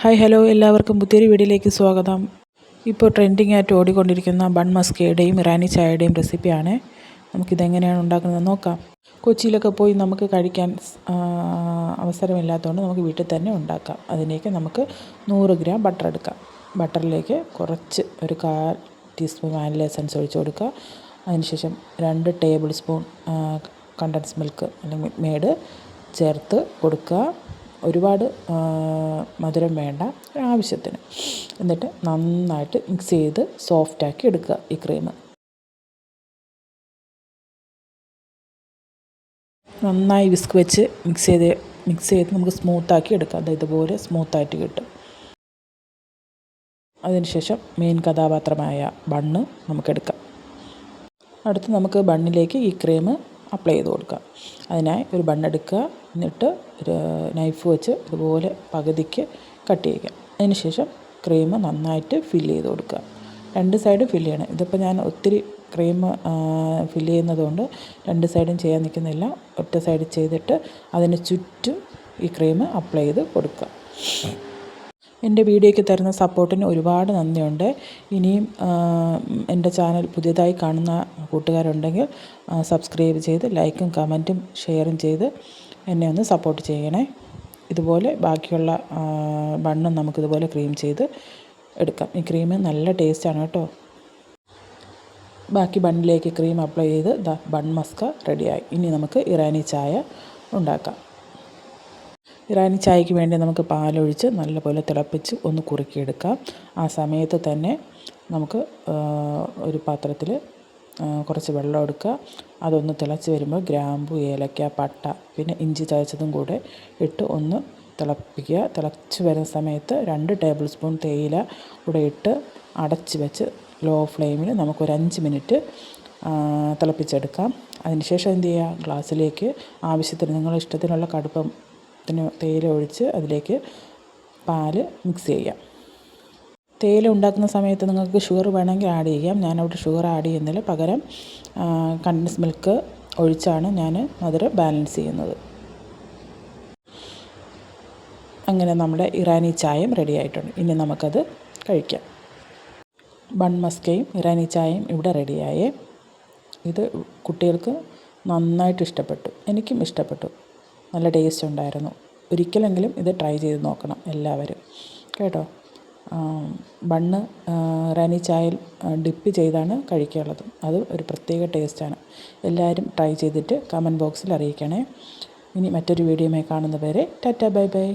Hi hello എല്ലാവർക്കും പുതിയൊരു വീഡിയോയിലേക്ക് സ്വാഗതം. ഇപ്പോൾ ട്രെൻഡിങ് ആയിട്ട് ഓടിക്കൊണ്ടിരിക്കുന്ന ബൺ മസ്കയുടെയും ഇറാനി ചായയുടെയും റെസിപ്പിയാണ് നമുക്കിതെങ്ങനെയാണ് ഉണ്ടാക്കുന്നത് നോക്കാം. കൊച്ചിയിലൊക്കെ പോയി നമുക്ക് കഴിക്കാൻ അവസരമില്ലാത്തതുകൊണ്ട് നമുക്ക് വീട്ടിൽ തന്നെ ഉണ്ടാക്കാം. അതിലേക്ക് നമുക്ക് നൂറ് ഗ്രാം ബട്ടർ എടുക്കാം. ബട്ടറിലേക്ക് കുറച്ച് ഒരു കാൽ ടീസ്പൂൺ വാനില എസൻസ് ഒഴിച്ച് കൊടുക്കുക. അതിനുശേഷം രണ്ട് ടേബിൾ സ്പൂൺ കണ്ടൻസ് മിൽക്ക് അല്ലെങ്കിൽ മേഡ് ചേർത്ത് കൊടുക്കുക. ഒരുപാട് മധുരം വേണ്ട ആവശ്യത്തിന് എന്നിട്ട് നന്നായിട്ട് മിക്സ് ചെയ്ത് സോഫ്റ്റാക്കി എടുക്കുക ഈ ക്രീം നന്നായി വിസ്ക് വെച്ച് മിക്സ് ചെയ്ത് മിക്സ് ചെയ്ത് നമുക്ക് സ്മൂത്താക്കി എടുക്കാം. അത് ഇതുപോലെ സ്മൂത്തായിട്ട് കിട്ടും. അതിനുശേഷം മെയിൻ കഥാപാത്രമായ ബണ്ണ് നമുക്കെടുക്കാം അടുത്ത് നമുക്ക് ബണ്ണിലേക്ക് ഈ ക്രീം അപ്ലൈ ചെയ്ത് കൊടുക്കുക. അതിനായി ഒരു ബണ്ണെടുക്കുക എന്നിട്ട് ഒരു നൈഫ് വെച്ച് ഇതുപോലെ പകുതിക്ക് കട്ട് ചെയ്യുക. അതിനുശേഷം ക്രീം നന്നായിട്ട് ഫില്ല് ചെയ്ത് കൊടുക്കുക. രണ്ട് സൈഡ് ഫില്ല് ചെയ്യണം. ഇതിപ്പോൾ ഞാൻ ഒത്തിരി ക്രീം ഫില്ല് ചെയ്യുന്നതുകൊണ്ട് രണ്ട് സൈഡും ചെയ്യാൻ നിൽക്കുന്നില്ല. ഒറ്റ സൈഡ് ചെയ്തിട്ട് അതിന് ചുറ്റും ഈ ക്രീം അപ്ലൈ ചെയ്ത് കൊടുക്കുക. എന്റെ വീഡിയോയ്ക്ക് തരുന്ന സപ്പോർട്ടിന് ഒരുപാട് നന്ദിയുണ്ട്. ഇനിയും എന്റെ ചാനൽ പുതിയതായി കാണുന്ന കൂട്ടുകാരുണ്ടെങ്കിൽ സബ്സ്ക്രൈബ് ചെയ്ത് ലൈക്കും കമന്റും ഷെയറും ചെയ്ത് എന്നെ ഒന്ന് സപ്പോർട്ട് ചെയ്യണേ. ഇതുപോലെ ബാക്കിയുള്ള ബണ്ണും നമുക്കിതുപോലെ ക്രീം ചെയ്ത് എടുക്കാം. ഈ ക്രീം നല്ല ടേസ്റ്റാണ് കേട്ടോ. ബാക്കി ബണ്ണിലേക്ക് ക്രീം അപ്ലൈ ചെയ്ത് ദ ബൺ മസ്ക റെഡിയായി. ഇനി നമുക്ക് ഇറാനി ചായ ഉണ്ടാക്കാം. ഇറാനി ചായയ്ക്ക് വേണ്ടി നമുക്ക് പാലൊഴിച്ച് നല്ലപോലെ തിളപ്പിച്ച് ഒന്ന് കുറുക്കിയെടുക്കാം. ആ സമയത്ത് തന്നെ നമുക്ക് ഒരു പാത്രത്തിൽ കുറച്ച് വെള്ളം എടുക്കുക. അതൊന്ന് തിളച്ച് വരുമ്പോൾ ഗ്രാമ്പു ഏലക്ക പട്ട പിന്നെ ഇഞ്ചി ചതച്ചതും കൂടെ ഇട്ട് ഒന്ന് തിളപ്പിക്കുക. തിളച്ച് വരുന്ന സമയത്ത് രണ്ട് ടേബിൾ സ്പൂൺ തേയില കൂടെ ഇട്ട് അടച്ച് വെച്ച് ലോ ഫ്ലെയിമിൽ നമുക്കൊരു അഞ്ച് മിനിറ്റ് തിളപ്പിച്ചെടുക്കാം. അതിനുശേഷം എന്ത് ചെയ്യുക? ഗ്ലാസ്സിലേക്ക് ആവശ്യത്തിന് നിങ്ങളുടെ ഇഷ്ടത്തിനുള്ള കടുപ്പം ത്തിന് തേയില ഒഴിച്ച് അതിലേക്ക് പാൽ മിക്സ് ചെയ്യാം. തേയില ഉണ്ടാക്കുന്ന സമയത്ത് നിങ്ങൾക്ക് ഷുഗർ വേണമെങ്കിൽ ആഡ് ചെയ്യാം. ഞാനവിടെ ഷുഗർ ആഡ് ചെയ്യുന്നില്ല പകരം കണ്ടൻസ് മിൽക്ക് ഒഴിച്ചാണ് ഞാൻ മധുരം ബാലൻസ് ചെയ്യുന്നത്. അങ്ങനെ നമ്മുടെ ഇറാനി ചായയും റെഡി ആയിട്ടുണ്ട്. ഇനി നമുക്കത് കഴിക്കാം. ബൺ മസ്കയും ഇറാനി ചായയും ഇവിടെ റെഡിയായേ ഇത് കുട്ടികൾക്ക് നന്നായിട്ട് ഇഷ്ടപ്പെട്ടു. എനിക്കും ഇഷ്ടപ്പെട്ടു. നല്ല ടേസ്റ്റ് ഉണ്ടായിരുന്നു. ഒരിക്കലെങ്കിലും ഇത് ട്രൈ ചെയ്ത് നോക്കണം എല്ലാവരും. കേട്ടോ? ബണ്ണ് റാനി ചായയിൽ ഡിപ്പ് ചെയ്താണ് കഴിക്കാനുള്ളത്. അത് ഒരു പ്രത്യേക ടേസ്റ്റാണ് എല്ലാവരും ട്രൈ ചെയ്തിട്ട് കമന്റ് ബോക്സിൽ അറിയിക്കണേ. ഇനി മറ്റൊരു വീഡിയോയുമായി കാണുന്നവരെ ടാറ്റ ബൈ ബൈ.